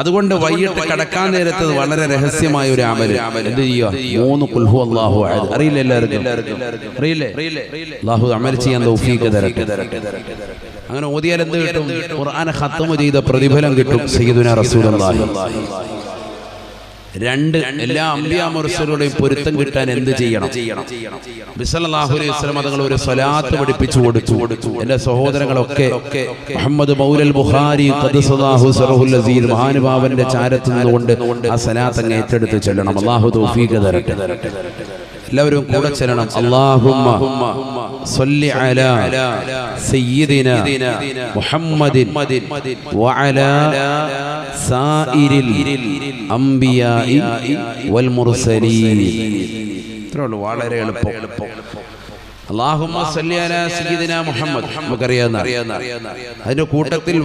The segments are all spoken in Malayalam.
അതുകൊണ്ട് വൈകിട്ട് കടക്കാൻ നേരത്ത് വളരെ രഹസ്യമായ ഒരു അമൽ. എന്ത് ചെയ്യുക? മൂന്ന് കുൽഹു അള്ളാഹു. അറിയില്ല എല്ലാവർക്കും? അറിയില്ലേ അള്ളാഹു അമൽ ചെയ്യാൻ തരട്ടെ. അങ്ങനെ ഓതിയാൽ എന്ത് കിട്ടും? ഖുർആൻ ഖത്തമ ചെയ്ത പ്രതിഫലം കിട്ടും സയ്യിദുന റസൂലുള്ളാഹി. രണ്ട് എല്ലാ അമ്പിയാമറുസലുടെയും പൊരുത്തം കിട്ടാൻ എന്ത് ചെയ്യണം? ബിസല്ലാഹു അലൈഹി വസല്ലം തങ്ങൾ ഒരു സ്വലാത്ത് പഠിപ്പിച്ചു കൊടുത്തു. എന്റെ സഹോദരങ്ങളൊക്കെ മുഹമ്മദ് മൗലൽ അസീർ മഹാനുഭാവന്റെ ചാരത്ത് നിന്നുകൊണ്ട് ആ സലാത്ത് അങ്ങ് ഏറ്റെടുത്ത് ചെല്ലണം. അള്ളാഹു തൗഫീഖ് തരട്ടെ. എല്ലാവരും കൂടെ ചെല്ലണം. അള്ളാഹുമ്മ സല്ലി അലാ സയ്യിദിനാ മുഹമ്മദിൻ വഅലാ സായിരിൽ അംബിയാഇ വൽ മുർസലീൻ. ഇത്രേ വളരെ എളുപ്പം. മുഹമ്മദ് നമുക്കറിയാവുന്ന അതിന്റെ കൂട്ടത്തിൽ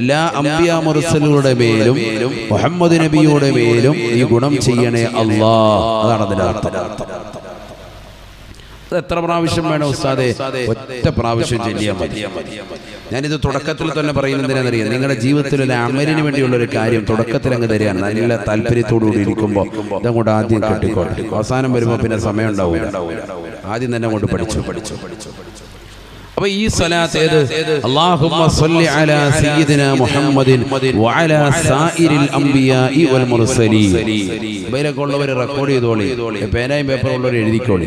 എല്ലാ അംബിയ മുർസലുകളുടെ മേലും മുഹമ്മദ് നബിയുടെ മേലും ഈ ഗുണം ചെയ്യണേ അള്ളാഹ് അതാണ് അതിന്റെ അർത്ഥം. എത്ര പ്രാവശ്യം വേണം ഉസ്താദെ? ഒറ്റ പ്രാവശ്യം ചെല്ലിയാൽ മതി. ഞാനിത് തുടക്കത്തിൽ തന്നെ പറയുന്നതിനെന്നറിയാം നിങ്ങളുടെ ജീവിതത്തിൽ ഒരു അമലിന് വേണ്ടിയുള്ള ഒരു കാര്യം തുടക്കത്തിൽ അങ്ങ് തരികയാണ്. നല്ല താല്പര്യത്തോടുകൂടി ഇരിക്കുമ്പോൾ ഇതങ്ങോട്ട് ആദ്യം കെട്ടിക്കോട്ടെ അവസാനം വരുമ്പോൾ പിന്നെ സമയം ഉണ്ടാവും ആദ്യം തന്നെ അങ്ങോട്ട് പഠിച്ചു. പഠിച്ചു പഠിച്ചു. അപ്പൊ ഈ സ്വലാത്ത് ഏത്? അല്ലാഹുമ്മ സല്ലി അലാ സയ്യിദിന മുഹമ്മദിൻ വഅലാ സായിരിൽ അംബിയാഇ വൽ മുർസലീൻ. ഇവരൊക്കെ ഉള്ളവർ റെക്കോർഡ് ചെയ്തോളി. പേനയും പേപ്പറും ഉള്ളവർ എഴുതിക്കോളി.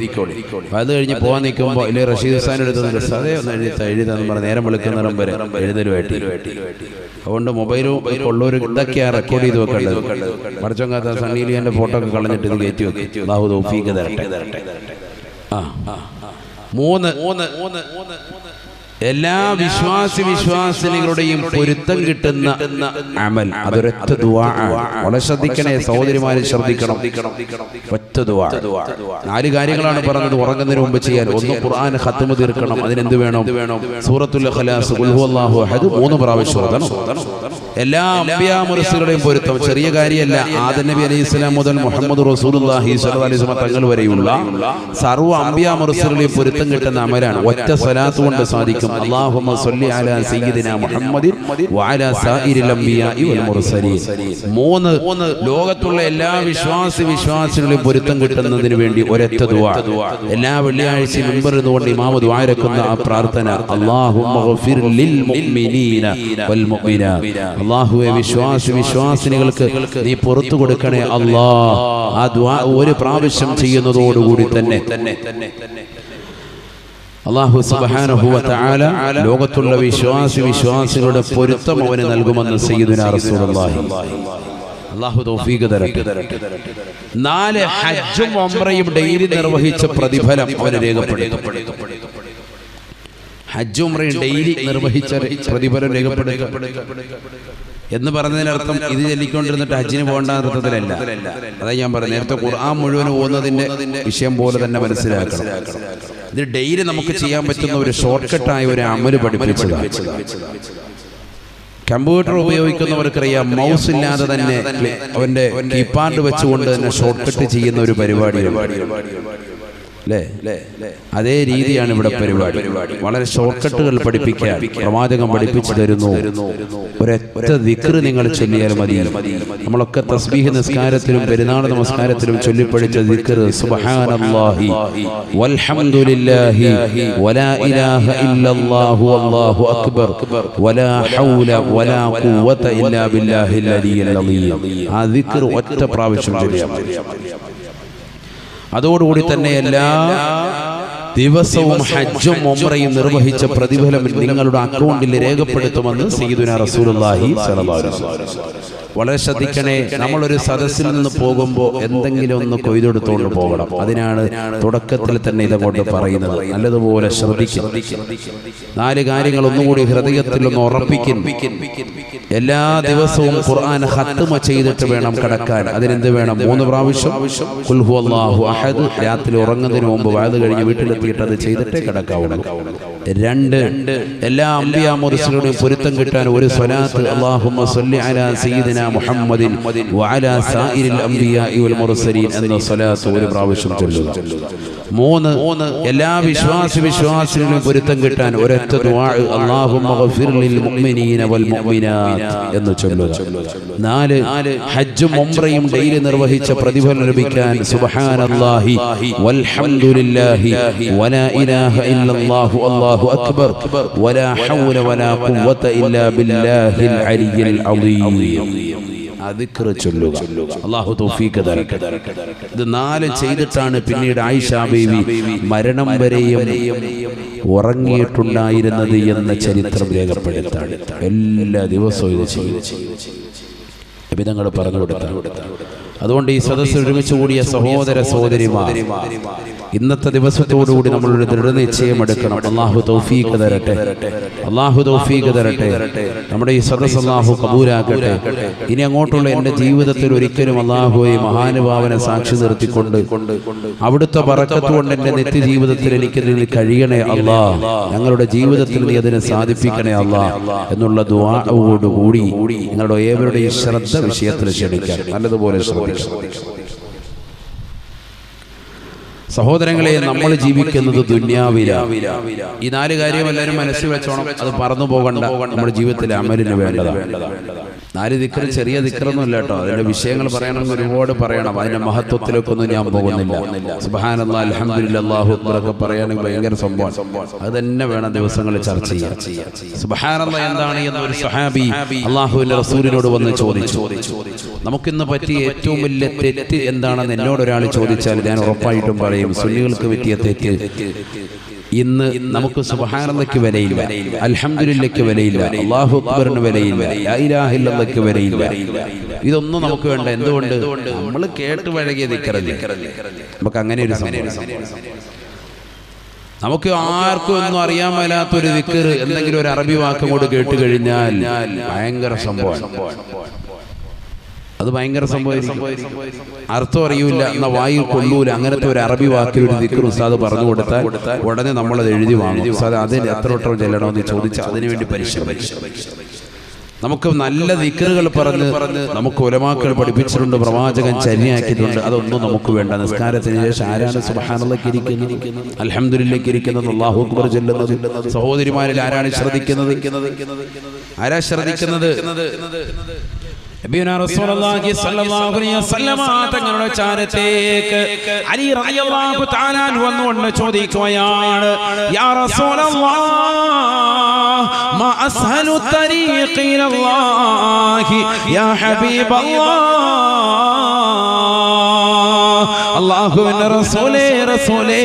അത് കഴിഞ്ഞ് പോകാൻ നിൽക്കുമ്പോൾ ഇല്ലേ റഷീദ് ഹുസാൻ എടുത്തത് സതേ ഒന്ന് എഴുതി എഴുതാന്ന് പറഞ്ഞ് നേരം വിളിക്കുന്നിടം വരെ എഴുതലുമായിട്ട് അതുകൊണ്ട് മൊബൈലും ഉള്ളവർ ഇതൊക്കെയാ റെക്കോർഡ് ചെയ്ത് വെക്കേണ്ടത്. മടച്ചോങ്കാത്ത സണ്ണീലിയന്റെ ഫോട്ടോ ഒക്കെ കളഞ്ഞിട്ട് ഇത് കയറ്റി വെക്കും. അല്ലാഹു തൗഫീഖ് തരട്ടെ. ആ. മൂന്ന് മൂന്ന് മൂന്ന് മൂന്ന് എല്ലാ വിശ്വാസി വിശ്വാസിനികളുടെയും പൊരുത്തം കിട്ടുന്ന അമൽ. അതൊരൊറ്റ. വളരെ ശ്രദ്ധിക്കണേ സഹോദരിമാരെ ശ്രദ്ധിക്കണം. ഒറ്റ നാല് കാര്യങ്ങളാണ് പറഞ്ഞത് ഉറങ്ങുന്നതിന് മുമ്പ് ചെയ്യാൻ. ഒന്ന് ഖുർആൻ ഹത്തുമ തീർക്കണം. അതിനെന്ത് വേണം? സൂറത്തുൽ ഖലാസ് അഹദ് മൂന്ന് പ്രാവശ്യം ഓതണം. എല്ലാ അമ്പിയാ മുറസുകളുടെയും പൊരുത്തം. ചെറിയ കാര്യമല്ല ആദം നബി അലൈഹി സ്വലാം മുതൽ മുഹമ്മദ് റസൂലുള്ളാഹി സ്വല്ലല്ലാഹി അലൈഹി തങ്ങൾ വരെയുള്ള സർവ അമ്പിയാ മുറസുകളുടെയും പൊരുത്തം കിട്ടുന്ന അമലാണ്. ഒറ്റ സ്വലാത്ത് കൊണ്ട് സാധിക്കും അലാ സയ്യിദിന മുഹമ്മദിൻ വഅലാ സായിരിൽ അംബിയാഇ വൽ മുർസലീൻ. മൂന്ന് ലോകത്തുള്ള എല്ലാ വിശ്വാസി വിശ്വാസികളെയും പൊരുത്തം കിട്ടുന്നതിന് വേണ്ടി ഒരൊറ്റ ദുആ എല്ലാ വെള്ളിയാഴ്ചയും മുൻപ് കൊണ്ട് ഇമാമ ദുആയറക്കുന്ന ആ പ്രാർത്ഥന. അല്ലാഹുമ്മ ഗഫിർ ലിൽ മുഅ്മിനീന വൽ അള്ളാഹുവെ വിശ്വാസി വിശ്വാസിനികൾക്ക് നീ പുറത്തു കൊടുക്കണേ അള്ളാഹ് ആ ദ്വാ ഒരു പ്രാവശ്യം ചെയ്യുന്നതോടുകൂടി തന്നെ. തന്നെ. സുബ്ഹാനഹു വ തആല ലോകത്തുള്ള വിശ്വാസി വിശ്വാസികളുടെ പൊരുത്തം അവന് നൽകുമെന്ന് സയ്യിദുനാ റസൂലുള്ളാഹി. അള്ളാഹു തൗഫീഖ് തരട്ടെ. നാല് ഹജ്ജും ഉംറയും ഡെയിലി നിർവഹിച്ച പ്രതിഫലം അവന് രേഖപ്പെടുത്തും. ഹജ്ജ് ഉംറയും ഡെയിലി നിർവഹിച്ച പ്രതിഫലം എന്ന് പറഞ്ഞതിനർത്ഥം ഇത് ചൊല്ലിക്കൊണ്ടിരുന്നിട്ട് ഹജ്ജിന് പോകേണ്ട അർത്ഥത്തിലല്ല. അതാ ഞാൻ പറഞ്ഞു നേരത്തെ ഖുർആൻ മുഴുവൻ പോകുന്നതിന്റെ വിഷയം പോലെ തന്നെ മനസ്സിലാക്കണം. ഇത് ഡെയിലി നമുക്ക് ചെയ്യാൻ പറ്റുന്ന ഒരു ഷോർട്ട് കട്ടായ ഒരു അമൽ പഠിപ്പിച്ചതാണ്. കമ്പ്യൂട്ടർ ഉപയോഗിക്കുന്നവർക്കറിയാം മൗസ് ഇല്ലാതെ തന്നെ അവന്റെ കീപാഡ് വെച്ചുകൊണ്ട് തന്നെ ഷോർട്ട് കട്ട് ചെയ്യുന്ന ഒരു പരിപാടിയാണ് അല്ലേ അതേ രീതിയാണ് ഇവിടെ പരിപാടി. വളരെ ഷോർട്ട് കട്ടുകൾ പഠിപ്പിക്കാൻ പ്രവാചകം പഠിപ്പിച്ചു തരുന്നു. ഒരൊറ്റ ദിക്റ് നിങ്ങൾ ചൊല്ലിയാൽ മതി. നമ്മളൊക്കെ തസ്ബീഹ് നിസ്കാരത്തിലും പെരുന്നാൾ നമസ്കാരത്തിലും ചൊല്ലിപ്പഠിച്ച ദിക്റ് സുബ്ഹാനല്ലാഹി വൽഹംദുലില്ലാഹി വലാ ഇലാഹ ഇല്ലല്ലാഹു അല്ലാഹു അക്ബർ വലാ ഹൗല വലാ ഇല്ലാ ബില്ലാഹിൽ ആ ഒറ്റ പ്രാവശ്യം ചൊല്ലിയാൽ മതി. അതോടുകൂടി തന്നെ എല്ലാ ദിവസവും ഹജ്ജും ഒമ്രയും നിർവഹിച്ച പ്രതിഫലം നിങ്ങളുടെ അക്കൗണ്ടിൽ രേഖപ്പെടുത്തുമെന്ന് സീദുന റസൂലുള്ളാഹി സ്വല്ലല്ലാഹു അലൈഹി വസല്ലം വളരെ ശ്രദ്ധിക്കണേ നമ്മളൊരു സദസ്സിൽ നിന്ന് പോകുമ്പോൾ എന്തെങ്കിലും ഒന്ന് കൊയ്തെടുത്തുകൊണ്ട് പോകണം. അതിനാണ് തുടക്കത്തിൽ തന്നെ ഇതങ്ങോട്ട് പറയുന്നത്. നല്ലതുപോലെ ശ്രദ്ധിക്കും. നാല് കാര്യങ്ങൾ ഒന്നുകൂടി ഹൃദയത്തിൽ ഒന്ന് ഉറപ്പിക്കും. എല്ലാ ദിവസവും ഖുർആൻ ഹത്തുമ ചെയ്തിട്ട് വേണം കടക്കാൻ. അതിനെന്ത് വേണം? മൂന്ന് പ്രാവശ്യം? ഖുൽ ഹുവല്ലാഹു അഹദ്. രാത്രി ഉറങ്ങുന്നതിന് മുമ്പ് വയത് കഴിഞ്ഞ് വീട്ടിലെത്തിയിട്ട് അത് ചെയ്തിട്ടേ കിടക്കാവുള്ളൂ. രണ്ട്. എല്ലാ അമ്പിയാ മുറിസിലൂടെയും പൊരുത്തം കിട്ടാൻ ഒരു സ്വലാത്ത് അല്ലാഹുമ്മ സല്ലി അലാ സയ്യിദിന മുഹമ്മദിൻ വഅലാ സായിരിൽ അംബിയാ വൽ മുർസലീൻ എന്ന സ്വലാത്ത് ഒരു പ്രാവശ്യം ചൊല്ലുക. മൂന്ന് എല്ലാ വിശ്വാസി വിശ്വാസികളും പൊരുത്തം കിട്ടാൻ ഒരൊറ്റ എന്ന് ചൊല്ലുക. നാല് ഹജ്ജും ഉംറയും ഡെയിലി നിർവഹിച്ച പ്രതിഫലം ലഭിക്കാൻ സുബ്ഹാനല്ലാഹി വൽഹംദുലില്ലാഹി വലാ ഇലാഹ ഇല്ലല്ലാഹു അല്ലാഹു അക്ബർ വലാ ഹൗല വലാ ഖുവത ഇല്ലാ ബില്ലാഹിൽ അലിയിൽ അളീം അതിക്റ് ചൊല്ലുക. അള്ളാഹു തരട്ടെ. ഇത് നാല് ചെയ്തിട്ടാണ് പിന്നീട് ആയിഷ ബീവി മരണം വരെയും ഉറങ്ങിയിട്ടുണ്ടായിരുന്നത് എന്ന ചരിത്രം രേഖപ്പെടുത്താണ് എല്ലാ ദിവസവും ഇത് വിധങ്ങൾ പറഞ്ഞു കൊടുത്തു. അതുകൊണ്ട് ഈ സദസ്സ് ഒരുമിച്ച് കൂടിയ സഹോദര സഹോദരിമാർ ഇന്നത്തെ ദിവസത്തോടുകൂടി നമ്മളൊരു ദൃഢനിശ്ചയം എടുക്കണം. അള്ളാഹു തൗഫീഖ് തരട്ടെ. അള്ളാഹു തൗഫീഖ് തരട്ടെ. നമ്മുടെ ഈ സദസ് അള്ളാഹു കബൂലാക്കട്ടെ. ഇനി അങ്ങോട്ടുള്ള എന്റെ ജീവിതത്തിൽ ഒരിക്കലും അള്ളാഹുവെ മഹാനുഭാവനെ സാക്ഷി നിർത്തിക്കൊണ്ട് അവിടുത്തെ പറക്കത്ത് കൊണ്ട് എന്റെ നിത്യജീവിതത്തിൽ എനിക്ക് ഇതിന് കഴിയണേ അല്ലാ ഞങ്ങളുടെ ജീവിതത്തിൽ നീ അതിനെ സാധിപ്പിക്കണേ അല്ലാ എന്നുള്ള ദുആയോടുകൂടി നിങ്ങളുടെ ഏവരുടെയും ശ്രദ്ധ വിഷയത്തിൽ ക്ഷണിക്കാം. നല്ലതുപോലെ ശ്രദ്ധിക്കണം സഹോദരങ്ങളെ നമ്മൾ ജീവിക്കുന്നത് ദുന്യാവില ഈ നാല് കാര്യം എല്ലാവരും മനസ്സിൽ വെച്ചോണം. അത് പറന്നു പോകണ്ട. നമ്മുടെ ജീവിതത്തിൽ അമലിന് വേണ്ടതാണ്. നാല് ദിക്കറ് ചെറിയ ദിക്കറൊന്നുമില്ല കേട്ടോ. അതിന്റെ വിഷയങ്ങൾ പറയണമെന്ന് ഒരുപാട് പറയണം. അതിന്റെ മഹത്വത്തിലേക്കൊന്നും ഞാൻ പോകുന്നില്ല. സുബാനല്ലാ അലഹമില്ല അള്ളാഹു അക്ബറൊക്കെ പറയുകയാണെങ്കിൽ ഭയങ്കര സംഭവം അത് തന്നെ വേണം ദിവസങ്ങളിൽ ചർച്ച ചെയ്യാൻ. സുബഹാനല്ല എന്താണ് എന്നൊരു സഹാബി അള്ളാഹുവിന്റെ റസൂലിനോട് വന്ന് ചോദിച്ചു. നമുക്കിന്ന് പറ്റിയ ഏറ്റവും വലിയ തെറ്റ് എന്താണെന്ന് എന്നോട് ഒരാൾ ചോദിച്ചാൽ ഞാൻ ഉറപ്പായിട്ടും പറയും. സുന്നികൾക്ക് പറ്റിയ തെറ്റ്. ഇന്ന് നമുക്ക് സുബഹാനന്ദയ്ക്ക് വിലയില്ല അൽഹംദുലില്ലയ്ക്ക് വിലയില്ല അള്ളാഹു അക്ബറിന് വിലയില്ല ലാ ഇലാഹ ഇല്ലല്ലയ്ക്ക് വിലയില്ല ഇതൊന്നും നമുക്ക് വേണ്ട. എന്തുകൊണ്ട്? നമ്മൾ കേട്ട് വഴകിയ ദിക്കറല്ലേ? നമുക്ക് അങ്ങനെ ഒരു നമുക്ക് ആർക്കും ഒന്നും അറിയാൻ മേലാത്തൊരു ദിക്കർ എന്തെങ്കിലും ഒരു അറബി വാക്കും കൂടെ കേട്ട് കഴിഞ്ഞാൽ ഭയങ്കര സംഭവം അത് ഭയങ്കര സംഭവം അർത്ഥം അറിയൂല എന്ന വായിൽ കൊള്ളൂല. അങ്ങനത്തെ ഒരു അറബി വാക്കിൽ ഒരു ദിക്കർ ഉസ്താദ് പറഞ്ഞു കൊടുത്താൽ ഉടനെ നമ്മൾ അത് എഴുതി വാങ്ങും. ഉസ്താദ് അതിന് എത്ര വട്ടം ചെല്ലണമെന്ന് ചോദിച്ചാൽ അതിനുവേണ്ടി പരിശ്രമിച്ചു നമുക്ക് നല്ല ദിക്കറുകൾ പറഞ്ഞ് പറഞ്ഞ് നമുക്ക് ഒലമാക്കൾ പഠിപ്പിച്ചിട്ടുണ്ട് പ്രവാചകൻ ചരിയാക്കിയിട്ടുണ്ട് അതൊന്നും നമുക്ക് വേണ്ട. നിസ്കാരത്തിന് ശേഷം ആരാണ് സുബഹാനല്ലക്ക് ഇരിക്കുന്നത്? അൽഹംദുലില്ലയ്ക്ക് ഇരിക്കുന്നത് അള്ളാഹു അക്ബർ ചെല്ലുന്നത്. സഹോദരിമാരിൽ ആരാണ് ശ്രദ്ധിക്കുന്നത്? ആരാ ശ്രദ്ധിക്കുന്നത്? തങ്ങളുടെ ചാരത്തേക്ക് അലി റളിയല്ലാഹു തആല വന്നുകൊണ്ട് ചോദിക്കുകയാണ്. യാ റസൂലല്ലാഹ് മാ അസ്ഹലു തരീഖി ഇലല്ലാഹി യാ ഹബീബല്ലാഹ് അല്ലാഹുവിന്റെ റസൂലേ റസൂലേ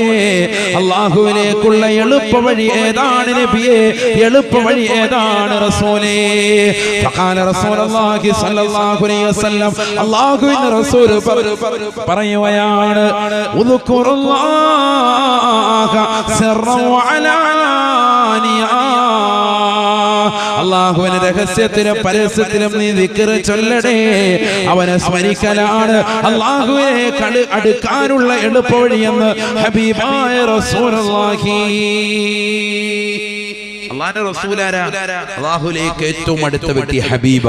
അല്ലാഹുവിലേക്കുള്ള എളുപ്പ വഴി ഏതാണ് നബിയേ? എളുപ്പ വഴി ഏതാണ് റസൂലേ? فقال رسول الله صلى الله عليه وسلم റസൂൽ പറയുകയാണ് സിർറൻ അള്ളാഹുവിന് രഹസ്യത്തിലും പരസ്യത്തിലും നീ വിക്കറ് ചൊല്ലടേ. അവനെ സ്മരിക്കലാണ്. അള്ളാഹുവിനെ കളി അടുക്കാനുള്ള എളുപ്പവഴിയെന്ന് ഹബീബായ റസൂലാരാ അള്ളാഹുലേക്ക് ഏറ്റവും അടുത്ത വ്യക്തി ഹബീബ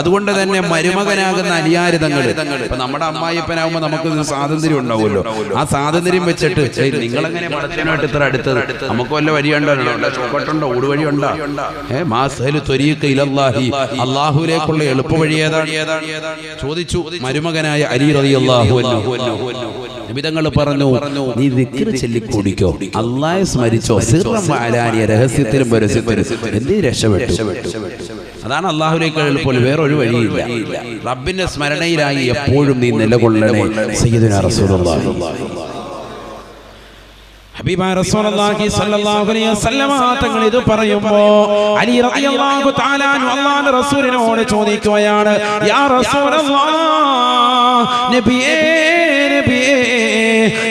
അതുകൊണ്ട് തന്നെ മരുമകനാകുന്ന അലിയാരിതങ്ങൾ ഇപ്പൊ നമ്മുടെ അമ്മായിപ്പനാകുമ്പോ നമുക്ക് സ്വാതന്ത്ര്യം ഉണ്ടാവുമല്ലോ. ആ സ്വാതന്ത്ര്യം വെച്ചിട്ട് നിങ്ങൾ നിങ്ങളെങ്ങനെ മടത്തിനായിട്ട് ഇത്ര അടുത്തത്? നമുക്ക് വല്ല വഴിയുണ്ടോ ചോക്കട്ടുണ്ടോ ഊടുവഴി ഉണ്ടോ ഏ മാസഹലു ത്വരീഖ ഇലല്ലാഹി. അള്ളാഹുലേക്കുള്ള ഏതാണ്? ചോദിച്ചു മരുമകനായ അലി അല്ലാഹു അൻഹു. നിബിതങ്ങൾ പറഞ്ഞു നീ ദിക്ർ ചൊല്ലിക്കൂടിക്കോ? അള്ളാഹെ സ്മരിച്ചോ? സിർറം അലാനിയ രഹസ്യത്തിലും പരസ്യത്തിലും എന്ത് രക്ഷപ്പെട്ടു? അതാണ് അള്ളാഹുലേക്ക് പോലെ വേറൊരു വഴിയില്ല. റബ്ബിന്റെ സ്മരണയിലായി എപ്പോഴും നീ നിലകൊള്ളണേ സയ്യിദുനാ റസൂലുള്ളാഹി. തങ്ങൾ ഇത് അലി റളിയല്ലാഹു തആല റസൂലിനോട് ചോദിക്കുകയാണ് യാ റസൂലല്ലാഹ് നബിയേ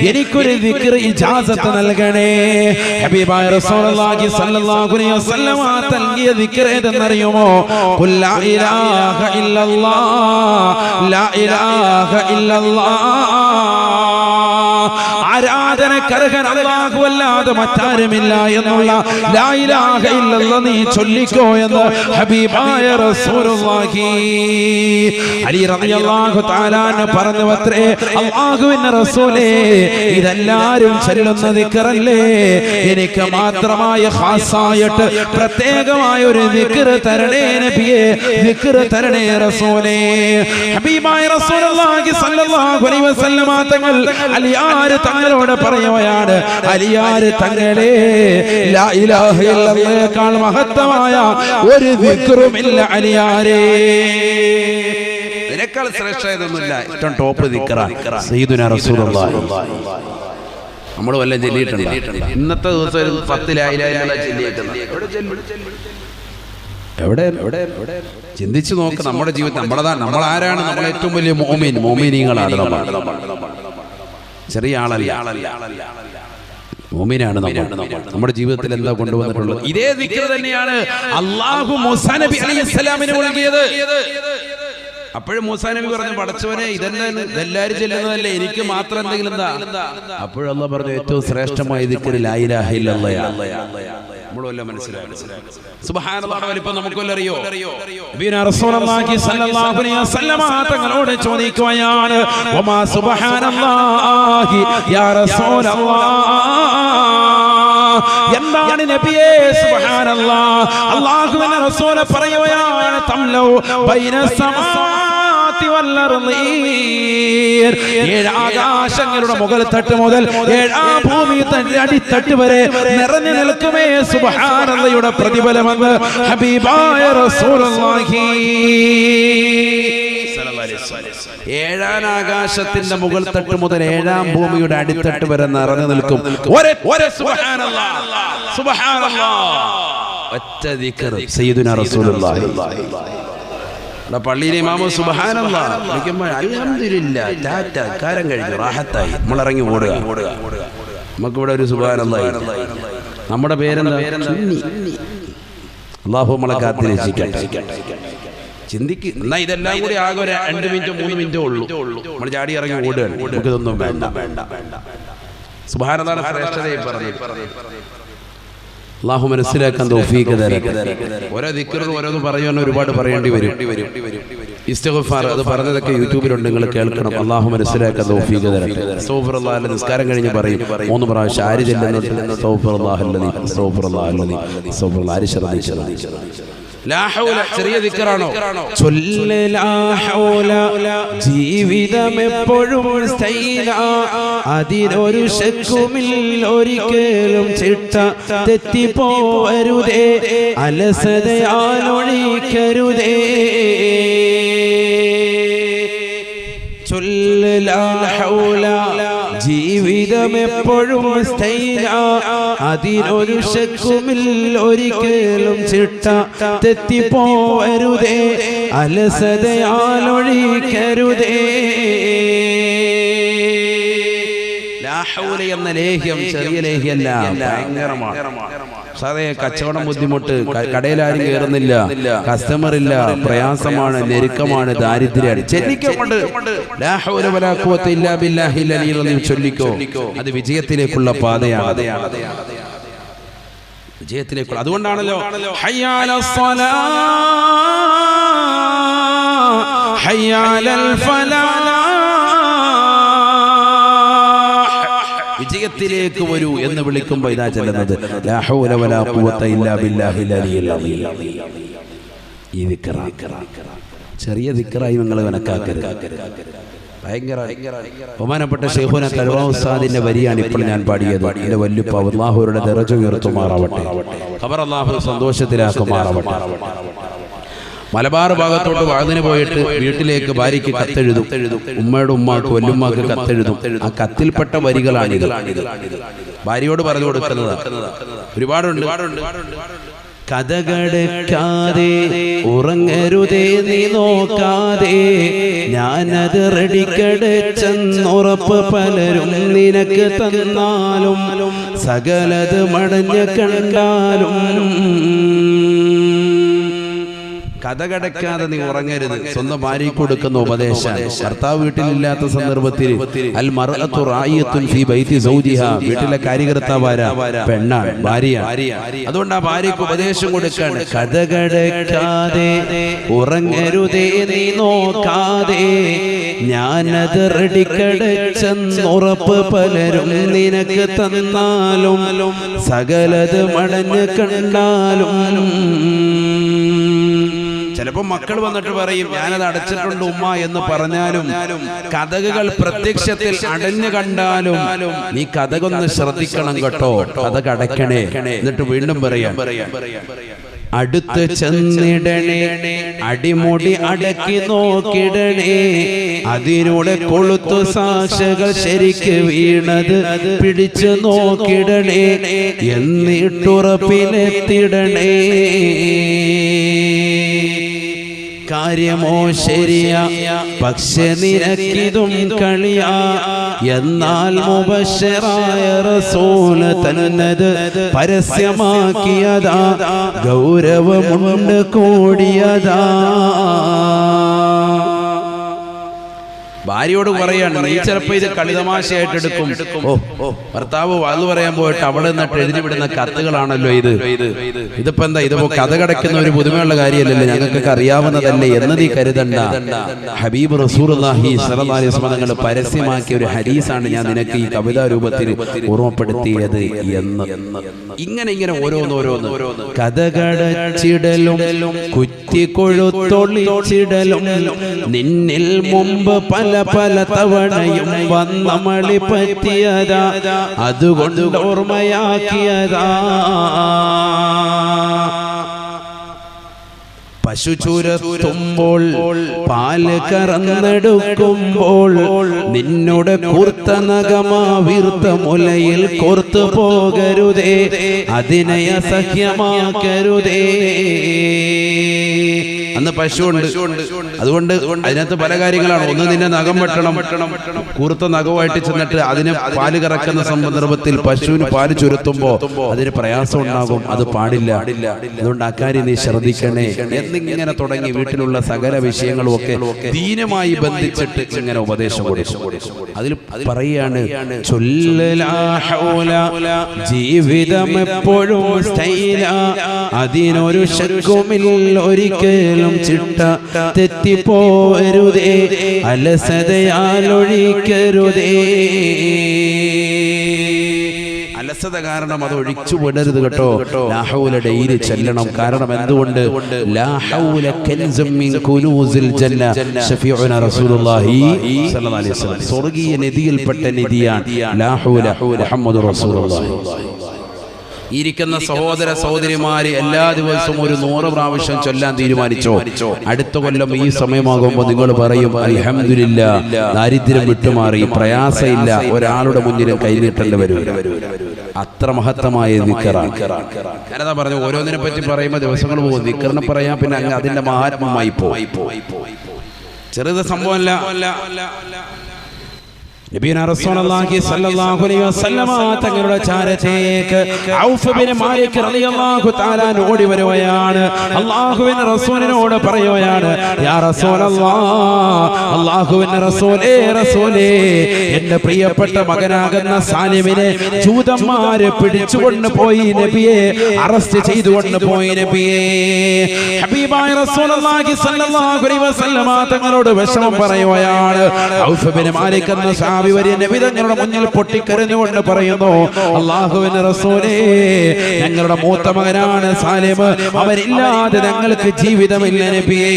എനിക്കൊരു ദിക്ർ ഇജാസത്ത് നൽകണേ. ഹബീബായ റസൂലുള്ളാഹി സ്വല്ലല്ലാഹു അലൈഹി വസല്ലമ നൽകിയ ദിക്ർ ഏതെന്നറിയുമോ? ഖുൽ ലാ ഇലാഹ ഇല്ലല്ലാഹ്. ലാ ഇലാഹ ഇല്ലല്ലാഹ്. കരകൻ അല്ലാഹു അല്ലാതെ മറ്റാരുമില്ല എന്നുള്ള ലാ ഇലാഹ ഇല്ലല്ലാഹ് നീ ചൊല്ലിക്കോ എന്ന് ഹബീബായ റസൂലുള്ളാഹി അലി റളിയല്ലാഹു തആല പറഞ്ഞു അത്രേ അള്ളാഹുവിന്റെ റസൂലേ ഇതെല്ലാരും ചൊല്ലുന്ന ദിക്റല്ലേ? എനിക്ക് മാത്രമായ ഖാസായിട്ട് പ്രത്യേകമായ ഒരു ദിക്ർ തരണേ നബിയേ ദിക്ർ തരണേ റസൂലേ. ഹബീബായ റസൂലുള്ളാഹി സ്വല്ലല്ലാഹു അലൈഹി വസല്ലമ തങ്ങൾ അലിയാർ തങ്ങളോട് പറയുകയാണ് അലിയാര് തങ്ങളെ ലാ ഇലാഹ ഇല്ലല്ലാഹേക്കാൾ മഹത്തമായ ഒരു വിക്രുമില്ല അലിയാരേ. ഏറ്റവും ടോപ്പ് റസൂലുള്ളാഹി. നമ്മൾ വല്ല ചെല്ലിയിട്ടുണ്ട്? ഇന്നത്തെ ദിവസം എവിടെ എവിടെ എവിടെ? ചിന്തിച്ചു നോക്ക് നമ്മുടെ ജീവിതം നമ്മളതാണ് നമ്മൾ ആരാണ് നമ്മൾ ഏറ്റവും വലിയ മോമിൻ മോമിനീങ്ങളാണ് നമ്മൾ. ചെറിയ ആളല്ല. മോമിനാണ് നമ്മുടെ ജീവിതത്തിൽ എന്താ കൊണ്ടുവന്നിട്ടുള്ളത്? ഇതേ ദിക്ർ തന്നെയാണ് അള്ളാഹു മൂസാ നബി അലൈഹിസ്സലാമിനെ നൽകിയത്. അപ്പോഴും മൂസാ നബി പറഞ്ഞു പടച്ചവനെ ഇതെന്താ? ഇതെല്ലാരും ചെല്ലുന്നതല്ലേ? എനിക്ക് മാത്രം എന്തെങ്കിലും എന്താ? അപ്പോഴല്ല പറഞ്ഞു ഏറ്റവും ശ്രേഷ്ഠമായ ദിക്ർ ലാ വല്ല മനസ്സിലാക്കി സുബ്ഹാനല്ലാഹ് വലിപ്പം നമുക്ക് അറിയോ? നബിയുനാ റസൂലുള്ളാഹി സ്വല്ലല്ലാഹു അലൈഹി വസല്ലമ തങ്ങളോട് ചോദിക്കുകയാണ് വമാ സുബ്ഹാനല്ലാഹി യാ റസൂലല്ലാഹ് എന്താണ് നബിയേ സുബ്ഹാനല്ലാഹ്? അല്ലാഹുവിന്റെ റസൂൽ പറയുകയാണ് തംലൗ ബൈന അർളീൻ ഏഴ് ആകാശങ്ങളുടെ മുകൾ തട്ട് മുതൽ ഏഴാം ഭൂമി തന്റെ അടിത്തട്ട് വരെ നിറഞ്ഞു നിൽക്കുമേ സുബ്ഹാനല്ലാഹയുടെ പ്രതിഫലമെന്ന് ഹബീബായ റസൂലുള്ളാഹി. ഏഴാം ആകാശത്തിന്റെ മുകൾ തട്ട് മുതൽ ഏഴാം ഭൂമിയുടെ അടിത്തട്ട് വരെ നിറഞ്ഞു നിൽക്കും. ഒറ്റ ദിക്കർ സയ്യിദുനാ റസൂലുള്ളാഹി. പള്ളിയിലെ ഇമാമു സുബ്ഹാനല്ലാഹ് വിളിക്കുമ്പോൾ അൽഹംദുലില്ലാ ടാറ്റ കാരം കഴിഞ്ഞു റാഹത്തായി. നമ്മൾ ഇറങ്ങി ഓടുക. നമുക്കിവിടെ ഒരു സുബ്ഹാനല്ലാഹി നമ്മുടെ പേരെന്താ. അള്ളാഹു നമ്മളെ കാത്തിരക്ഷിക്കട്ടെ ചിന്തിക്ക് എന്നാ ഇതെല്ലാം കൂടി ആകെ ഒരു രണ്ട് മിനിറ്റ് മൂന്ന് മിനിറ്റേ ഉള്ളൂ. നമ്മൾ ചാടി ഇറങ്ങി ഓടുകയാണ്. നമുക്കിതൊന്നും വേണ്ട. സുബാനതാണ് ശ്രേഷ്ഠതയെ പറഞ്ഞു. അള്ളാഹു മനസ്സിലാക്കാൻ തൗഫീഖ് തരട്ടെ ഓരോ ദിക്കറും ഓരോന്ന് പറയുവാൻ ഒരുപാട് പറയേണ്ടി വരും. ഇസ്തഗഫാർ അത് പറഞ്ഞതൊക്കെ യൂട്യൂബിലുണ്ട് നിങ്ങൾ കേൾക്കണം. അള്ളാഹു മനസ്സിലാക്കാൻ തൗഫീഖ് തരട്ടെ അസ്തഗ്ഫിറുല്ലാഹ് നിസ്കാരം കഴിഞ്ഞ് പറയും. മൂന്ന് പ്രാവശ്യം ആര് ചെല്ലുന്നുണ്ട് അസ്തഗ്ഫിറുല്ലാഹല്ലദീ അസ്തഗ്ഫിറുല്ലാഹല്ലദീ അസ്തഗ്ഫിറുല്ലാഹ് ആര് ശ്രദ്ധിച്ചു ലാ ഹൗല ചെറിയ ദിക്കറാണോ? ചൊല്ല് ലാ ഹൗല ജീവിതം എപ്പോഴും സ്റ്റൈല അതിനൊരു ശക്കുമില്ല ഒരിക്കലും ചിട്ട തെറ്റിപ്പോവരുതേ അലസതയാലൊഴിക്കരുതേ ചൊല്ല് ലാ ഹൗല ജീവിതം എപ്പോഴും സ്റ്റൈല അതിനൊരു ശക്കുമില്ല ഒരിക്കലും ചിട്ട. തെറ്റിപ്പോവരുതേ. അലസതയാലൊഴിക്കരുതേ. ലാ ഹൗല എന്ന ലേഹ്യം ചെറിയ ലേഹ്യല്ല. ഭയങ്കരമാണ്. സാറേ കച്ചവടം ബുദ്ധിമുട്ട് കടയിൽ ആരും കയറുന്നില്ല കസ്റ്റമർ ഇല്ല പ്രയാസമാണ് ഞെരുക്കമാണ് ദാരിദ്ര്യമാണ് ചെല്ലിക്കൊണ്ട് ലാ ഹൗല വലാ ഇല്ലാ ബില്ലാഹി അലിയിൽ എന്ന് ചൊല്ലിക്കോ? അത് വിജയത്തിലേക്കുള്ള പാതയാണ്. വിജയത്തിലേക്കുള്ള അതുകൊണ്ടാണല്ലോ ഹയ്യാല ഹയ്യാലൽ ഫലാ വിജയത്തിലേക്ക് വരൂ എന്ന് വിളിക്കുമ്പോൾ ഇതാ ചെല്ലുന്നത്. ചെറിയ ദിക്കറായി നിങ്ങൾ കണക്കാക്കരുത്. ഭയങ്കര ബഹുമാനപ്പെട്ട ഷെയ്ഖുന തൽവാ വരിയാണ് ഇപ്പോൾ ഞാൻ പാടിയത്. എന്റെ വല്യുപ്പ അള്ളാഹുരുടെ ദറജ ഉയർത്തുമാറാവട്ടെ. ഖബർ അള്ളാഹു സന്തോഷത്തിലാക്കുമാറാവട്ടെ. മലബാർ ഭാഗത്തോട്ട് വാതിന് പോയിട്ട് വീട്ടിലേക്ക് ഭാര്യയ്ക്ക് കത്തെഴുതും. ഉമ്മയുടെ ഉമ്മാക്ക് വല്ലുമ്മാക്ക് കത്തെഴുതും. ആ കത്തിൽപ്പെട്ട വരികളാണിത്. ഭാര്യയോട് പറഞ്ഞു കൊടുക്കുന്നത് ഒരുപാടുണ്ട്. കഥകടക്കാതെ ഉറങ്ങരുതേ നീ നോക്കാതെ. ഞാനത് റെഡിക്കടച്ചെന്നുറപ്പ് പലരും നിനക്ക് തന്നാലും സകലത് മടഞ്ഞ കണ്ടാലും. കഥകടക്കാതെ നീ ഉറങ്ങരുത്. സ്വന്തം ഭാര്യ കൊടുക്കുന്ന ഉപദേശം. ഭർത്താവ് വീട്ടിലില്ലാത്ത സന്ദർഭത്തിൽ അൽ മർഅത്തു റായിയത്തുൻ ഫീ ബൈതി സൗജിഹ. വീട്ടിലെ കാര്യകർത്താവാരാ? പെണ്ണാണ് ഭാര്യ അതുകൊണ്ട് ആ ഭാര്യയ്ക്ക് ഉപദേശം കൊടുക്കാണ്. കഥകടക്കാതെ ഉറങ്ങരുതേ നീ നോക്കാതെ ഞാനത് റെഡിക്കടച്ചെന്നുറപ്പ് പലരും നിനക്ക് തന്നാലും സകലത് മടഞ്ഞ് കണ്ടാലും ചിലപ്പോ മക്കൾ വന്നിട്ട് പറയും ഞാനത് അടച്ചിട്ടുണ്ട് ഉമ്മ എന്ന് പറഞ്ഞാലും കഥകൾ പ്രത്യക്ഷത്തിൽ അടഞ്ഞു കണ്ടാലും നീ കഥകൊന്ന് ശ്രദ്ധിക്കണം കേട്ടോ കഥ അടയ്ക്കണേ എന്നിട്ട് വീണ്ടും പറയാം അടുത്ത് ചെന്നിടണേ അടിമുടി അടക്കി നോക്കിടണേ. അതിലൂടെ കൊളുത്തു സാക്ഷകൾ ശരിക്ക് വീണത് പിടിച്ചു നോക്കിടണേ എന്നിട്ടുറപ്പിലെത്തിടണേ. കാര്യമോ ശരിയാ? പക്ഷെ നിനക്കിതും കളിയാ. എന്നാൽ മുബശ്ശറായ റസൂൽ തന്നത് പരസ്യമാക്കിയതാ. ഗൗരവമുണ്ട് കൂടിയതാ. ഭാര്യയോട് പറയാണ് നീ ചിലപ്പോ ഇത് കളിതമാശയായിട്ട് എടുക്കും. ഓ ഓ. ഭർത്താവ് അത് പറയാൻ പോയിട്ട് അവിടെ നിന്നിട്ട് എഴുതി വിടുന്ന കത്തുകളാണല്ലോ ഇത്. ഇതിപ്പോ എന്താ ഇതിപ്പോ കഥ കിടക്കുന്ന ഒരു പുതുമയുള്ള കാര്യമല്ലല്ലോ ഞങ്ങൾക്കൊക്കെ അറിയാവുന്നതല്ലേ എന്ന് നീ കരുതണ്ട. ഹബീബ് റസൂർഹി തങ്ങൾ പരസ്യമാക്കിയ ഒരു ഹരീസാണ് ഞാൻ നിനക്ക് ഈ കവിതാ രൂപത്തിൽ ഓർമ്മപ്പെടുത്തിയത് എന്ന്. ഇങ്ങനെ ഇങ്ങനെ ഓരോന്നോരോന്ന്. കഥകടച്ചിടലും കുറ്റിക്കൊഴുത്തൊളിച്ചിടലും നിന്നിൽ മുമ്പ് പല പല പല തവണയും വന്നമളി പറ്റിയതാ. അതുകൊണ്ട് ഓർമ്മയാക്കിയതാ. പശു ചുരത്തുമ്പോൾ പാൽ കറന്നെടുക്കുമ്പോൾ നിന്നോട് കൂർത്ത നഖമാവീർത്ത മുലയിൽ കോർത്തു പോകരുതേ. അതിനെ അസഹ്യമാക്കരുതേ. അന്ന് പശുണ്ട് അതുകൊണ്ട് അതിനകത്ത് പല കാര്യങ്ങളാണ്. ഒന്ന് നിന്നെ നഖം വെട്ടണം. കൂർത്ത നഖമായിട്ട് ചെന്നിട്ട് അതിന് പാൽ കറക്കുന്ന സന്ദർഭത്തിൽ പശുവിന് പാൽ ചുരുത്തുമ്പോ അതിന് പ്രയാസം ഉണ്ടാകും. അത് പാടില്ല. അതുകൊണ്ട് അക്കാര്യം നീ ശ്രദ്ധിക്കണേ. എന്നിങ്ങനെ തുടങ്ങി വീട്ടിലുള്ള സകല വിഷയങ്ങളും ഒക്കെ ദീനമായി ബന്ധിച്ചിട്ട് ഇങ്ങനെ ഉപദേശം കൊടുക്കും. അതിൽ പറയാണ് ജീവിതം എപ്പോഴും അതിനൊരു ശക്കുമില്ല ഒരിക്കലും. ചിട്ട തെറ്റിപ്പോരുതേ അലസതയാലൊഴിക്കരുതേ. അലസത കാരണം അത് ഒഴിച്ചു വിടരുത് കേട്ടോ. ലാഹൗല ഡെയിലി ചെല്ലണം. കാരണം എന്തുകൊണ്ട്? ലാഹൗല ജന്ന റസൂലുള്ളാഹി അലൈഹി വസല്ലം. സ്വർഗീയ നിധിയിൽപ്പെട്ട നിധിയാണ് ലാഹൗല മുഹമ്മദ് റസൂലുള്ളാഹി. ഇരിക്കുന്ന സഹോദര സഹോദരിമാര് എല്ലാ ദിവസവും ഒരു നൂറ് പ്രാവശ്യം ചൊല്ലാൻ തീരുമാനിച്ചോ? അടുത്ത കൊല്ലം ഈ സമയമാകുമ്പോൾ നിങ്ങൾ പറയും അലഹമില്ല ദാരിദ്ര്യം വിട്ടുമാറി പ്രയാസമില്ല ഒരാളുടെ മുന്നിൽ കൈനീട്ടേണ്ടി വരും. അത്ര മഹത്തമായ ഞാനതാ പറഞ്ഞു ഓരോന്നിനെ പറ്റി പറയുമ്പോൾ ദിവസങ്ങൾ പോകും. നിക്കറിനെ പറയാ പിന്നെ അതിന്റെ മഹാത്മമായി പോയി. ചെറുത് സംഭവമല്ല നബീന റസൂലുള്ളാഹി സ്വല്ലല്ലാഹു അലൈഹി വസല്ലമ തങ്ങളുടെ ചാരത്തേക്ക് ഔഫ് ബിൻ മാലിക് റളിയല്ലാഹു ഓടി വരുകയാണ്. അല്ലാഹുവിന്റെ റസൂലിനോട് പറയുകയാണ് യാ റസൂലല്ലാഹ് അല്ലാഹുവിന്റെ റസൂലേ റസൂലേ എന്റെ പ്രിയപ്പെട്ട മകനാകുന്ന സാലിമിനെ ജൂതന്മാര് പിടിച്ചുകൊണ്ട് പോയി നബിയെ അറസ്റ്റ് ചെയ്തുകൊണ്ട് പോയി നബിയെ. ഹബീബായ റസൂലുള്ളാഹി സ്വല്ലല്ലാഹു അലൈഹി വസല്ലമ തങ്ങളോട് വിഷമം പറയുകയാണ് ഔഫ് ബിൻ മാലിക് എന്ന സഹാബി വരെ നബി തങ്ങളുടെ മുന്നിൽ പൊട്ടിക്കരഞ്ഞുകൊണ്ട് പറയുന്നു അള്ളാഹുവിന്റെ റസൂലേ ഞങ്ങളുടെ മൂത്ത മകനാണ് സാലിം. അവരില്ലാതെ ഞങ്ങൾക്ക് ജീവിതമില്ല നബിയേ.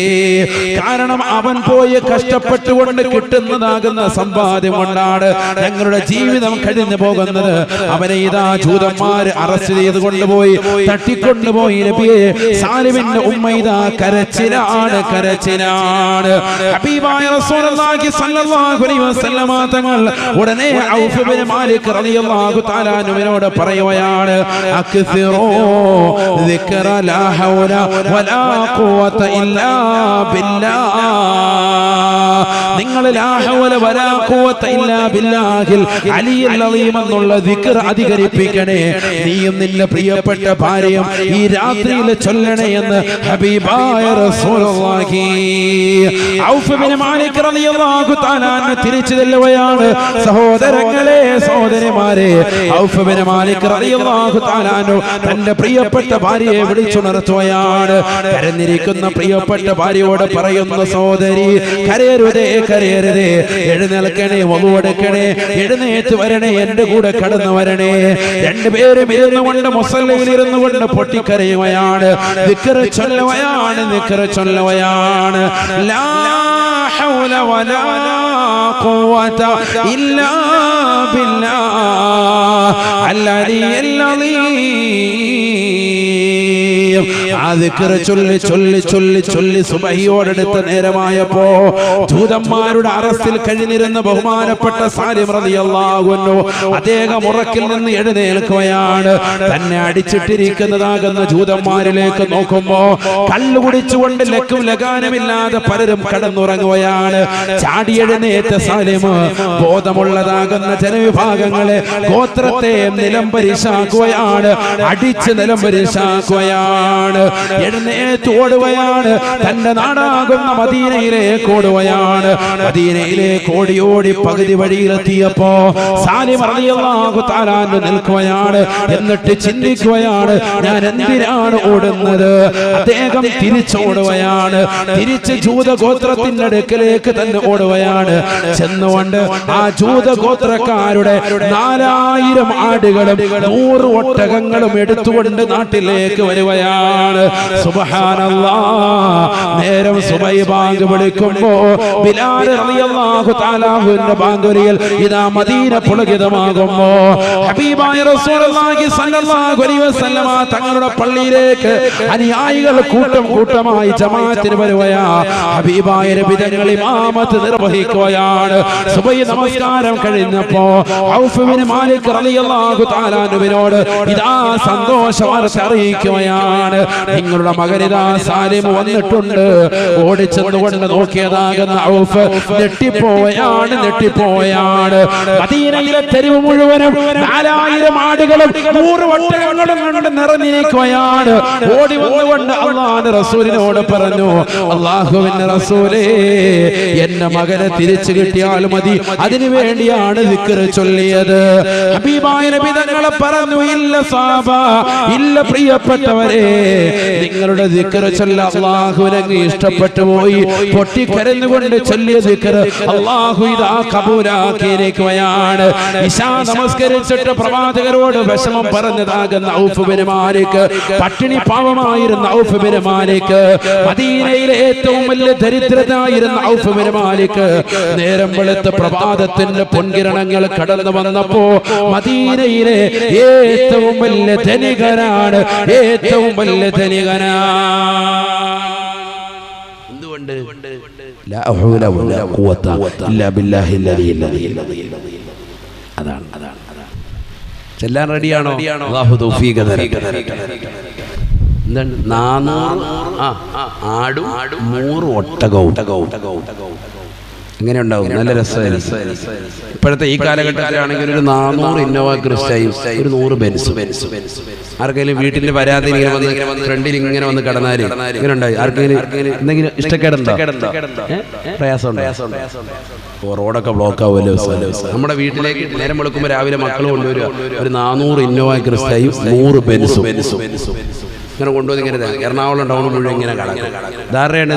കാരണം അവൻ പോയി കഷ്ടപ്പെട്ടുകൊണ്ട് കിട്ടുന്നതാകുന്ന സമ്പാദ്യം കൊണ്ടാണ് ഞങ്ങളുടെ ജീവിതം കഴിഞ്ഞു പോകുന്നത്. അവനെ ഇതാ ജൂതന്മാർ അറസ്റ്റ് ചെയ്ത് കൊണ്ടുപോയി തട്ടിക്കൊണ്ടുപോയി നബിയെ. സാലിമിന്റെ ഉമ്മ ഇതാ കരച്ചിലാണ് കരച്ചിലാണ്. ഹബീബായ റസൂലുള്ളാഹി സ്വല്ലല്ലാഹു അലൈഹി വസല്ലമ തങ്ങൾ തങ്ങൾ ഉടനെ ഔഫ് മാലിക് റളിയല്ലാഹു തആല അനുവിനോട് പറയുകയാണ് അക്സിറൂ ദിക്റ ലാ ഹൗല വലാ ഖുവത ഇല്ലാ ബില്ലാഹ് നിങ്ങൾ ലാ ഹൗല വലാ ഖുവത ഇല്ലാ ബില്ലാഹിൽ അലിയൽ അലീം എന്നുള്ള ദിക്ർ അധികരിപ്പിക്കണേ. നീയും നിന്റെ പ്രിയപ്പെട്ട ഭാര്യയും ഈ രാത്രിയിൽ ചൊല്ലണേ എന്ന് ഹബീബായ റസൂലുള്ളാഹി ഔഫ് ബിൻ മാലിക് റളിയല്ലാഹു തആല തിരിച്ചു ചെല്ലുകയാണ്. സഹോദരങ്ങളെ സഹോദരിമാരെ തന്റെ പ്രിയപ്പെട്ട ഭാര്യയെ വിളിച്ചുണർത്തുകയാണ്. കരഞ്ഞിരിക്കുന്ന പ്രിയപ്പെട്ട ഭാര്യയോട് പറയുന്ന സഹോദരി കരയരുതേ കരയരുതേ എഴുന്നേൽക്കണേ വകുവെടുക്കണേ എഴുന്നേറ്റ് വരണേ എന്റെ കൂടെ കടന്നു വരണേ. രണ്ടുപേരും ഇരുന്നു കൊണ്ട് മുസല്ലയിൽ ഇരുന്നു കൊണ്ട് പൊട്ടിക്കരയുകയാണ്. നിക്കറ ചൊല്ലവയാണ് നിക്കറ ചൊല്ലവയാണ്. ലാ ഹൗല വലാ ഖുവത ഇല്ലാ ബില്ലാഹ് അല്ലലിയൽ അലീം ആ ദിക്റ് ചൊല്ലി ചൊല്ലി ചൊല്ലി ചൊല്ലി സുബഹിയോടടുത്ത നേരമായപ്പോ ജൂതന്മാരുടെ അറസ്റ്റിൽ കഴിഞ്ഞിരുന്ന ബഹുമാനപ്പെട്ട സാലിം റളിയല്ലാഹു അൻഹു അദ്ദേഹം ഉറക്കിൽ നിന്ന് എഴുന്നേൽക്കുകയാണ്. തന്നെ അടിച്ചിട്ടിരിക്കുന്നതാകുന്ന ജൂതന്മാരിലേക്ക് നോക്കുമ്പോ കള്ളു കുടിച്ചുകൊണ്ട് ലക്കും ലഗാനമില്ലാതെ പലരും കടന്നുറങ്ങുകയാണ്. ചാടിയെഴുന്നേറ്റ സാലിം ബോധമുള്ളതാകുന്ന ജനവിഭാഗങ്ങളെ ഗോത്രത്തെ നിലംപരിശാക്കുകയാണ്. അടിച്ച് നിലംപരിശാക്കുകയാണ്. എഴുന്നേറ്റ് ഓടുകയാണ്. തന്റെ നാടാകുന്ന മദീനയിലേക്ക് ഓടുകയാണ്. മദീനയിലേക്ക് ഓടി ഓടി പകുതി വഴിയിലെത്തിയപ്പോ സാലിം അൻഹു നിൽക്കുകയാണ്. എന്നിട്ട് ചിന്തിക്കുകയാണ് ഞാൻ എന്തിനാണ് ഓടുന്നത്? അദ്ദേഹം തിരിച്ചോടുകയാണ് തിരിച്ച് ജൂത ഗോത്രത്തിന്റെ അടുക്കലേക്ക് തന്നെ ഓടുകയാണ്. ചെന്നുകൊണ്ട് ആ ജൂത ഗോത്രക്കാരുടെ നാലായിരം ആടുകളും നൂറ് ഒട്ടകങ്ങളും എടുത്തുകൊണ്ട് നാട്ടിലേക്ക് വരികയാണ്. സുബ്ഹാനല്ലാ. നേരം സുബൈ ബാങ്ക് വിളിക്കുമ്പോ തആലാഹുവിന്റെ ബാങ്കുലിയിൽ ഇതാ മദീന പുളകിതമാകുമ്പോ തങ്ങളുടെ പള്ളിയിലേക്ക് അനുയായികൾ കൂട്ടം കൂട്ടമായി ജമാഅത്തിന് വരുവയാ ഹബീബായ നബിതങ്ങൾ ഇമാമത്ത് നിർവഹിക്കുകയാണ്. സുബൈ നമസ്കാരം കഴിഞ്ഞപ്പോ മാലിക് റളിയല്ലാഹു തആലാനുവിനോട് ഇതാ സന്തോഷ വാർത്ത അറിയിക്കുകയാണ്. നിങ്ങളുടെ മകനിതാ സാലിം വന്നിട്ടുണ്ട്. ഓടിച്ചെന്നുകൊണ്ട് നോക്കിയതാകുന്ന ഔഫ് ഞെട്ടിപ്പോയാണ് ഞെട്ടിപ്പോയാണ് മദീനയിലെ തെരുവ് മുഴുവനും നാലായിരം ആടുകളും നൂറ് വട്ടകങ്ങളും കൊണ്ട് നിറഞ്ഞിരിക്കുകയാണ്. ഓടി വന്നുകൊണ്ട് അള്ളാഹ് റസൂലിനോട് പറഞ്ഞു അള്ളാഹുവിന്റെ റസൂലേ എന്റെ മകനെ തിരിച്ചു കിട്ടിയാൽ മതി. അതിനു വേണ്ടിയാണ് ദിക്ർ ചൊല്ലിയത്. ഹബീബായ നബി തങ്ങളെ പറഞ്ഞു ഇല്ല സാബ ഇല്ല പ്രിയപ്പെട്ടവരെ നിങ്ങളുടെ ചൊല്ല ഇഷ്ടപ്പെട്ടു പോയി. പൊട്ടിക്കരഞ്ഞുകൊണ്ട് ചൊല്ലിയ ദിക്ർ അള്ളാഹു ഇശാ നമസ്കരിച്ചിട്ട് പ്രവാചകരോട് വിഷമം പറഞ്ഞതാകുന്ന ഔഫ് മാലിക് പട്ടിണി പാവമായിരുന്ന ഔഫ് മാലിക് മദീനയിലെ ഏറ്റവും വലിയ ദരിദ്രനായിരുന്ന ഔഫ് മാലിക് നേരം വെളുത്ത് പ്രഭാതത്തിന്റെ പൊൻകിരണങ്ങൾ കടന്നു വന്നപ്പോ മദീനയിലെ ഏറ്റവും വലിയ ധനികനാണ് ഏറ്റവും വലിയ അലിയിൽ അതാണ് അതാണ്. ചെല്ലാൻ റെഡിയാണോ? എന്താണ്? നാനൂറ് ആടും നൂറ് ഒട്ടകവും. എങ്ങനെ ഉണ്ടാവും. നല്ല രസമായിരിക്കും. ഇപ്പോഴത്തെ ഈ കാലഘട്ടത്തിലാണെങ്കിൽ ഒരു നാനൂറ് ഇന്നോവ ക്രിസ്റ്റയും ഒരു നൂറ് ബെൻസ് ബെൻസ് ആർക്കെങ്കിലും വീട്ടിൽ വരാതെ ഇങ്ങനെ വന്ന് ഫ്രണ്ടിൽ ഇങ്ങനെ വന്ന് കടന്നാൽ ഇങ്ങനെ ഉണ്ടായി ആർക്കെങ്കിലും എന്തെങ്കിലും ഇഷ്ടക്കേടുണ്ടോ? പ്രയാസം റോഡൊക്കെ ബ്ലോക്ക് ആവുമല്ലോ നമ്മുടെ വീട്ടിലേക്ക് നേരം വെളുക്കുമ്പോൾ രാവിലെ മക്കൾ കൊണ്ടുവരിക. ഒരു നാനൂറ് ഇന്നോവ ക്രിസ്റ്റയും നൂറ് ബെൻസും ബെൻസും ഇങ്ങനെ കൊണ്ടുവന്ന് ഇങ്ങനെ എറണാകുളം ടൗൺ മുഴുവൻ ഇങ്ങനെ കടക്കും. ധാരണയാണ്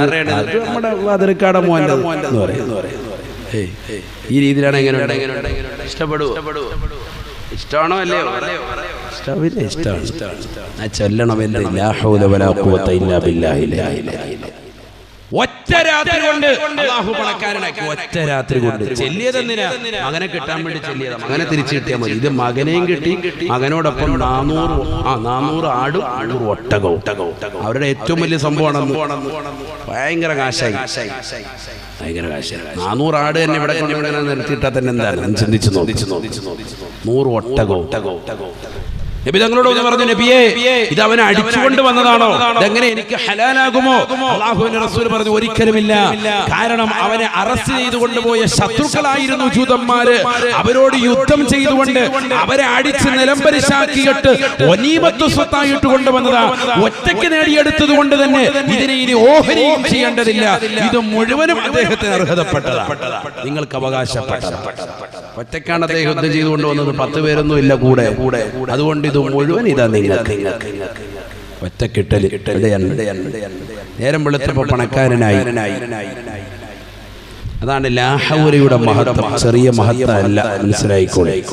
നമ്മുടെ അതിരക്കാട മോന്റെ എന്ന് പറയും. ഈ രീതിയിലാണ് എങ്ങനെ? ഇഷ്ടപ്പെടുവോ ഇഷ്ടമാണോ അല്ലേ ഇഷ്ടമില്ല ഇഷ്ടമാണ്? ആ ഒറ്റ രാത്രി കൊണ്ട് അള്ളാഹു പണക്കാരനാക്കി. ഒറ്റ രാത്രി കൊണ്ട്. ചെല്ലിയതെന്തിനാ? മകനെ കിട്ടാൻ വേണ്ടി ചെല്ലിയതാ. മകനെ തിരിച്ചു കിട്ടിയാൽ മതി. ഇത് മകനെയും കിട്ടി. മകനോടൊപ്പം നാനൂറ് ആ നാനൂറ് ആടും നാനൂറ് ഒട്ടകവും. അവരുടെ ഏറ്റവും വലിയ സംഭവമാണ് ഭയങ്കര കാശായി. ഭയങ്കര കാശായി. നാനൂറ് ആട് തന്നെ ഇവിടെ കൊണ്ട് ഇവിടെ നിർത്തിയിട്ടാൽ തന്നെ എന്താണ് ചിന്തിച്ചു നോക്കിച്ചു നൂറ് ഒട്ടകവും. നബി തങ്ങളോട് പറഞ്ഞു നബിയെ ഇത് അവനെ അടിച്ചുകൊണ്ട് വന്നതാണോ? ഇതെങ്ങനെ എനിക്ക് ഹലാലാകുമോ? അള്ളാഹുവിന്റെ റസൂൽ പറഞ്ഞു ഒരിക്കലുമില്ല കാരണം അവനെ അറസ്റ്റ് ചെയ്തു കൊണ്ടുപോയ ശത്രുക്കളായിരുന്നു ജൂതന്മാര്. അവരോട് യുദ്ധം ചെയ്തുകൊണ്ട് അവരെ അടിച്ച് നിലംപരിശാക്കിയിട്ട് ഒനീമത്വ സ്വത്തായിട്ട് കൊണ്ടുവന്നതാ. ഒറ്റയ്ക്ക് നേടിയെടുത്തത് കൊണ്ട് തന്നെ ഇതിനെ ഇനി ഓഹരിയും ചെയ്യേണ്ടതില്ല. ഇത് മുഴുവനും അദ്ദേഹത്തിന് അർഹതപ്പെട്ടതാ. നിങ്ങൾക്ക് അവകാശപ്പെട്ടതാ. ഒറ്റയ്ക്കാണ് അദ്ദേഹം യുദ്ധം ചെയ്തുകൊണ്ട് വന്നത്. പത്ത് പേരൊന്നും ഇല്ല കൂടെ കൂടെ. അതുകൊണ്ട് ഇത് മുഴുവൻ ഇതാ നിങ്ങൾക്ക്. ഒറ്റ കിട്ടൽ നേരം വെളുത്തപ്പോ പണക്കാരനായി. അതാണ് ലാഹൗരയുടെ മഹത്വം. ചെറിയ മഹത്വമല്ല മനസ്സിലായിക്കോളെ.